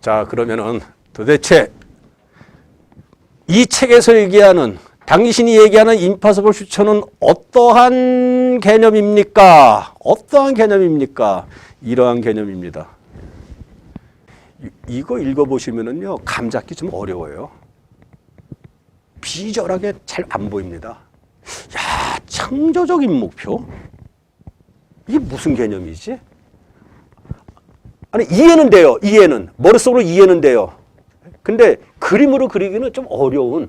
자, 그러면은 도대체 이 책에서 얘기하는 당신이 얘기하는 임파서블 퓨처는 어떠한 개념입니까? 어떠한 개념입니까? 이러한 개념입니다. 이- 이거 읽어보시면은요, 감 잡기 좀 어려워요. 비절하게 잘 안 보입니다. 야, 창조적인 목표? 이게 무슨 개념이지? 아니, 이해는 돼요. 이해는. 머릿속으로 이해는 돼요. 근데 그림으로 그리기는 좀 어려운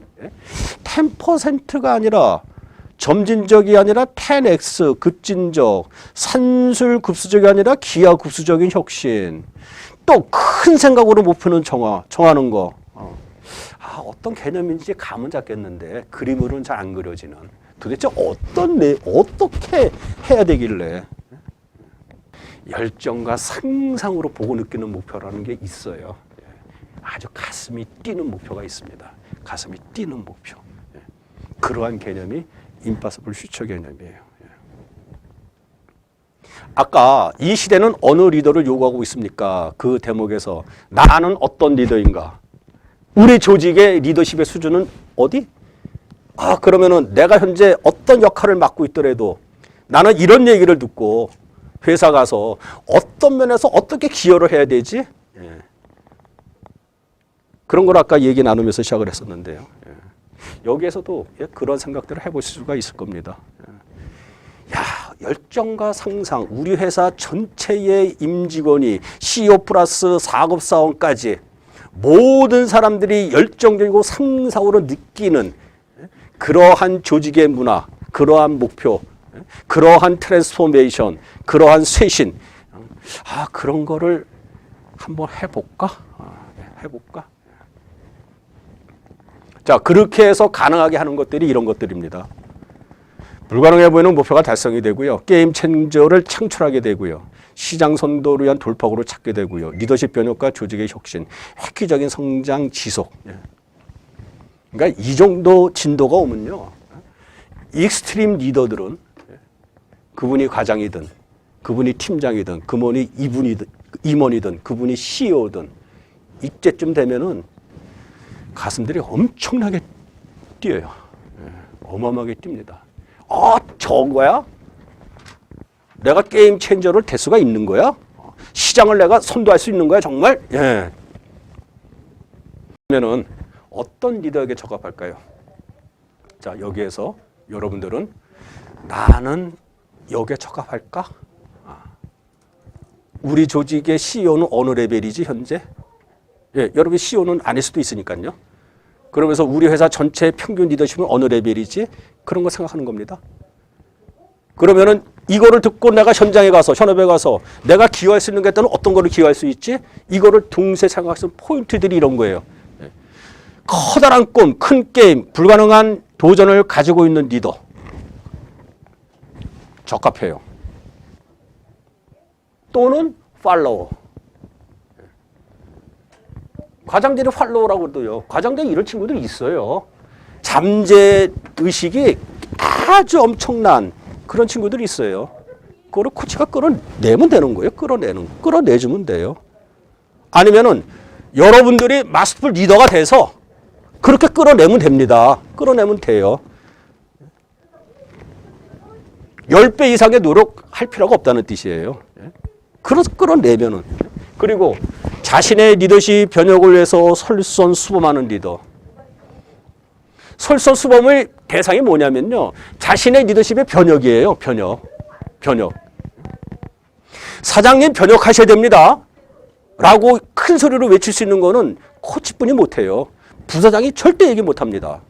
10%가 아니라 점진적이 아니라 10x 급진적, 산술 급수적이 아니라 기하 급수적인 혁신. 또 큰 생각으로 목표는 정하, 정하는 거. 어. 아, 어떤 개념인지 감은 잡겠는데 그림으로는 잘 안 그려지는. 도대체 어떤 내 어떻게 해야 되길래 열정과 상상으로 보고 느끼는 목표라는 게 있어요. 예. 아주 가슴이 뛰는 목표가 있습니다. 가슴이 뛰는 목표. 예. 그러한 개념이 임파서블 퓨처 개념이에요. 예. 아까 이 시대는 어느 리더를 요구하고 있습니까? 그 대목에서 나는 어떤 리더인가? 우리 조직의 리더십의 수준은 어디? 아, 그러면은 내가 현재 어떤 역할을 맡고 있더라도 나는 이런 얘기를 듣고 회사 가서 어떤 면에서 어떻게 기여를 해야 되지? 예. 그런 걸 아까 얘기 나누면서 시작을 했었는데요. 예. 여기에서도 예, 그런 생각들을 해보실 수가 있을 겁니다. 예. 야, 열정과 상상, 우리 회사 전체의 임직원이 CEO 플러스 사업사원까지 모든 사람들이 열정적이고 상상으로 느끼는 그러한 조직의 문화, 그러한 목표, 그러한 트랜스포메이션, 그러한 쇄신, 아 그런 거를 한번 해볼까? 아, 해볼까? 자 그렇게 해서 가능하게 하는 것들이 이런 것들입니다. 불가능해 보이는 목표가 달성이 되고요. 게임 체인저를 창출하게 되고요. 시장 선도를 위한 돌파구를 찾게 되고요. 리더십 변혁과 조직의 혁신, 획기적인 성장 지속. 예. 그러니까 이 정도 진도가 오면요. 익스트림 리더들은 그분이 과장이든 그분이 팀장이든 그분이 이분이든 임원이든 그분이 CEO든 이때쯤 되면은 가슴들이 엄청나게 뛰어요. 예, 어마어마하게 뜁니다. 아, 저거야? 내가 게임 체인저를 될 수가 있는 거야? 시장을 내가 선도할 수 있는 거야, 정말? 예. 그러면은 어떤 리더에게 적합할까요? 자, 여기에서 여러분들은 나는 여기에 적합할까? 아. 우리 조직의 CEO는 어느 레벨이지, 현재? 예, 여러분 CEO는 아닐 수도 있으니까요. 그러면서 우리 회사 전체 평균 리더십은 어느 레벨이지? 그런 거 생각하는 겁니다. 그러면은 이거를 듣고 내가 현장에 가서 현업에 가서 내가 기여할 수 있는 게 있다면 어떤 거를 기여할 수 있지? 이거를 동시에 있는 포인트들이 이런 거예요. 예. 커다란 꿈, 큰 게임, 불가능한 도전을 가지고 있는 리더. 적합해요. 또는 팔로워. 과장들이 팔로우라고 그러요. 과장들이 이런 친구들이 있어요. 잠재 의식이 아주 엄청난 그런 친구들이 있어요. 그거를 코치가 끌어내면 되는 거예요. 끌어내는. 끌어내주면 돼요. 아니면은 여러분들이 마스터 리더가 돼서 그렇게 끌어내면 됩니다. 끌어내면 돼요. 10배 이상의 노력할 필요가 없다는 뜻이에요. 그래서 끌어내면은. 그리고 자신의 리더십 변혁을 위해서 설선수범하는 리더. 설선수범의 대상이 뭐냐면요. 자신의 리더십의 변혁이에요. 변혁. 변혁. 사장님 변혁하셔야 됩니다. 라고 큰 소리로 외칠 수 있는 거는 코치뿐이 못해요. 부사장이 절대 얘기 못합니다.